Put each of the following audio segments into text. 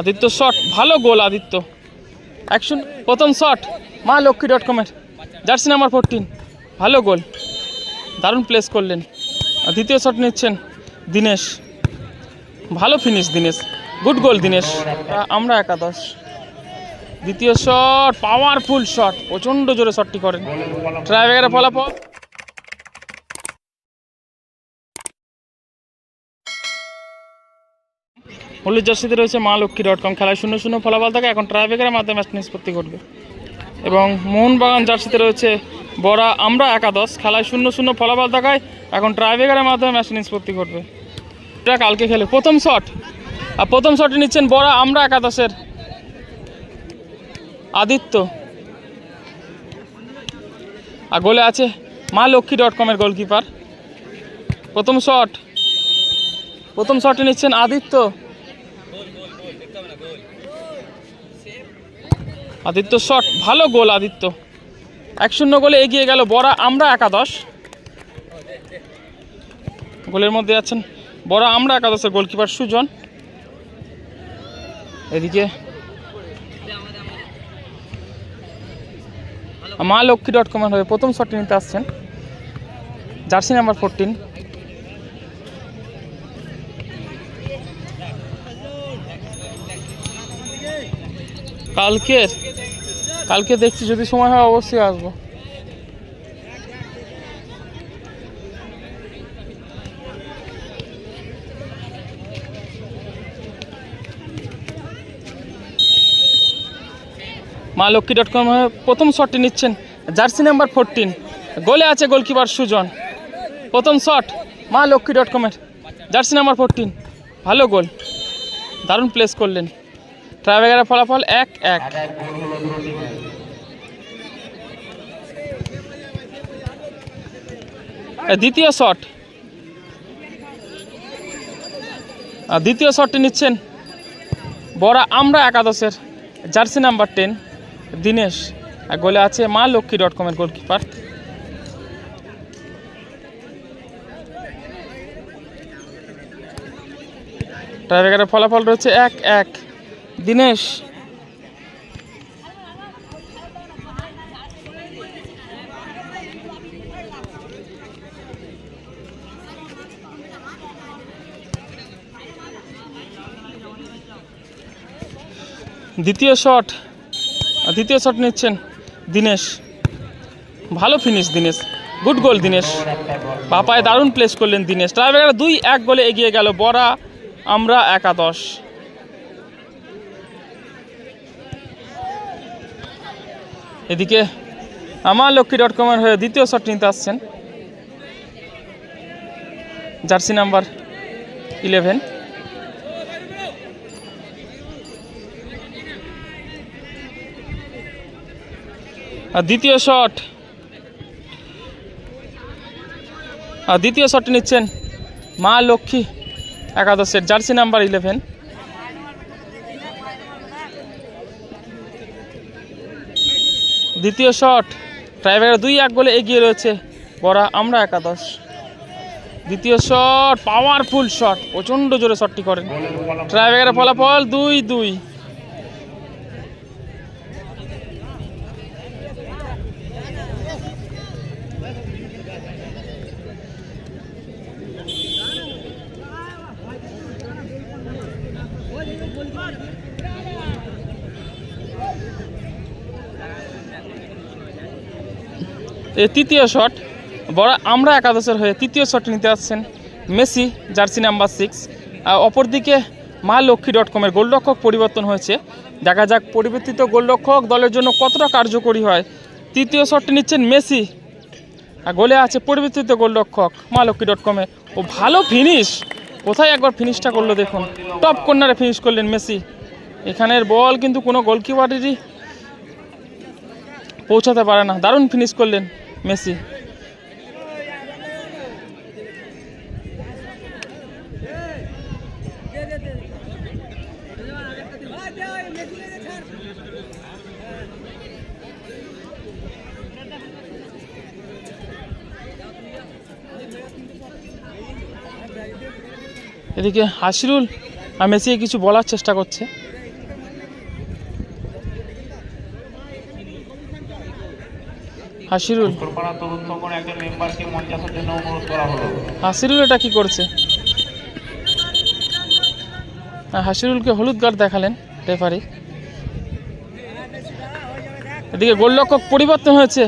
Aditya shot ভালো goal Aditya. Action প্রথম shot Maa Lakshmi dot কমের জার্সি নাম্বার ফোরটিন ভালো গোল দারুণ প্লেস করলেন। দ্বিতীয় শট নিচ্ছেন দিনেশ। ভালো finish Dinesh. Good goal Dinesh. আমরা একাদশ। দ্বিতীয় শট পাওয়ারফুল শট প্রচণ্ড জোরে শটটি করেন। ট্রাইব্রেকারের ফলাফল। হলুদ জার্সিতে রয়েছে মা লক্ষ্মী ডট কম। খেলায় শূন্য শূন্য ফলাফল থাকে। এখন ট্রাইব্রেকারের মাধ্যমে ম্যাচ নিষ্পত্তি ঘটবে এবং মোহনবাগান জার্সিতে রয়েছে বড়া আমরা একাদশ। খেলায় শূন্য শূন্য ফলাফল থাকায় এখন ট্রাইব্রেকারের মাধ্যমে ম্যাচ নিষ্পত্তি ঘটবে এটা কালকে খেলে। প্রথম শট আর প্রথম শটে নিচ্ছেন বড়া আমরা একাদশের আদিত্য। আর গোলে আছে মা লক্ষ্মী ডট কমের গোলকিপার প্রথম শট প্রথম শটে নিচ্ছেন আদিত্য। আদিত্য শট, ভালো গোল আদিত্য। এক শূন্য গোলে এগিয়ে গেল বড়া, আমরা একাদশ। গোলের মধ্যে আছেন বড়া, আমরা একাদশের গোলকিপার সুজন। এদিকে মা লক্ষ্মী ডট কমের হয়ে প্রথম শটটি নিতে আসছেন। জার্সি নাম্বার ফোরটিন কালকে কালকে দেখছি, যদি সময় হয় অবশ্যই আসব। মা লক্ষ্মী ডট কম প্রথম শটটি নিচ্ছেন জার্সি নাম্বার ফোরটিন গোলে আছে গোলকিপার সুজন। প্রথম শট মা লক্ষ্মী ডট কমের জার্সি নাম্বার ফোরটিন ভালো গোল দারুণ প্লেস করলেন। ট্রাইবেগারের ফলাফল এক এক। দ্বিতীয় শট দ্বিতীয় শটটি নিচ্ছেন বড়া আমরা একাদশের জার্সি নাম্বার টেন, দিনেশ। গোলে আছে মা লক্ষ্মী ডট কমের গোলকিপার। টাইব্রেকারের ফলাফল রয়েছে এক এক। দিনেশ? দ্বিতীয় শট দ্বিতীয় শট নিচ্ছেন দিনেশ। ভালো finish Dinesh. Good goal Dinesh. Bapai দারুণ প্লেস করলেন দিনেশ। ট্রাইবেকার দুই এক গোলে এগিয়ে গেল বড়া। আমরা একাদশ। এদিকে আমার লক্ষ্মী ডট কমের হয়ে দ্বিতীয় শট নিতে আসছেন। জার্সি নাম্বার ইলেভেন আর দ্বিতীয় শট আর দ্বিতীয় শটটি নিচ্ছেন মা লক্ষ্মী একাদশের জার্সি নাম্বার ইলেভেন দ্বিতীয় শট। ট্রাইভার দুই এক গোলে এগিয়ে রয়েছে বড়া আমরা একাদশ। দ্বিতীয় শট পাওয়ারফুল শট প্রচণ্ড জোরে শটটি করেন। ট্রাইভেগারের ফলাফল দুই দুই। তৃতীয় শট। বড়, আমরা একাদশের হয়ে তৃতীয় শট নিতে আসছেন মেসি, জার্সি নাম্বার সিক্স অপরদিকে মা লক্ষ্মী ডট কমের গোলরক্ষক পরিবর্তন হয়েছে। দেখা যাক পরিবর্তিত গোলরক্ষক দলের জন্য কতটা কার্যকরী হয়। তৃতীয় শটটি নিচ্ছেন মেসি। আর গোলে আছে পরিবর্তিত গোলরক্ষক মা লক্ষ্মী ডট কমে ও ভালো ফিনিশ কোথায় একবার ফিনিশটা করল দেখুন। টপ কর্নারে ফিনিশ করলেন মেসি। এখানের বল কিন্তু কোনো গোলকিপারেরই পৌঁছাতে পারে না। দারুণ ফিনিশ করলেন। মেসি এদিকে হাসিরুল আর মেসিকে কিছু বলার চেষ্টা করছে। হাসিরুল। একজন মেম্বারকে মঞ্চে আসার জন্য অনুরোধ করা হলো। হাসিরুল এটা কি করছে? হাসিরুলকে হলুদ কার্ড দেখালেন রেফারি এদিকে গোলরক্ষক পরিবর্তন হয়েছে।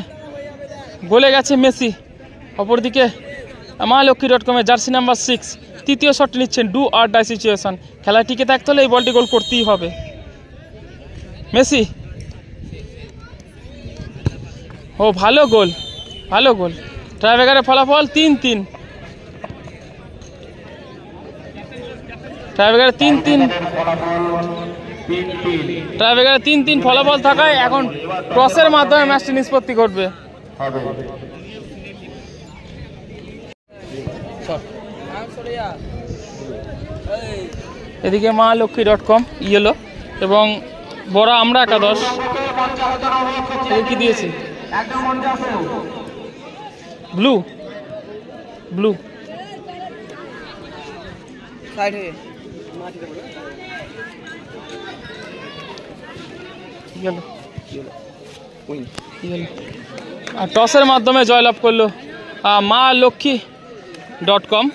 গোলে গেছে মেসি। অপরদিকে মা লক্ষ্মী ডট কমে জার্সি নাম্বার সিক্স তৃতীয় শট নিচ্ছেন ডু আর ডাই সিচুয়েশন খেলা টিকে থাকতে হলে এই বলটি গোল করতেই হবে। মেসি ও, ভালো গোল ভালো গোল। ট্রাইবেগারের ফলাফল তিন তিন। ট্রাইবেগারে তিন তিন। তিন তিন তিন ফলাফল থাকায় এখন টসের মাধ্যমে ম্যাচটি নিষ্পত্তি করবে এদিকে মা লক্ষ্মী ডট কম ইয়েলো, এবং বড় আমরা একাদশ। কি দিয়েছি? ব্লু ব্লু গেল গেল আর টসের মাধ্যমে জয়লাভ করল মা লক্ষ্মী ডট কম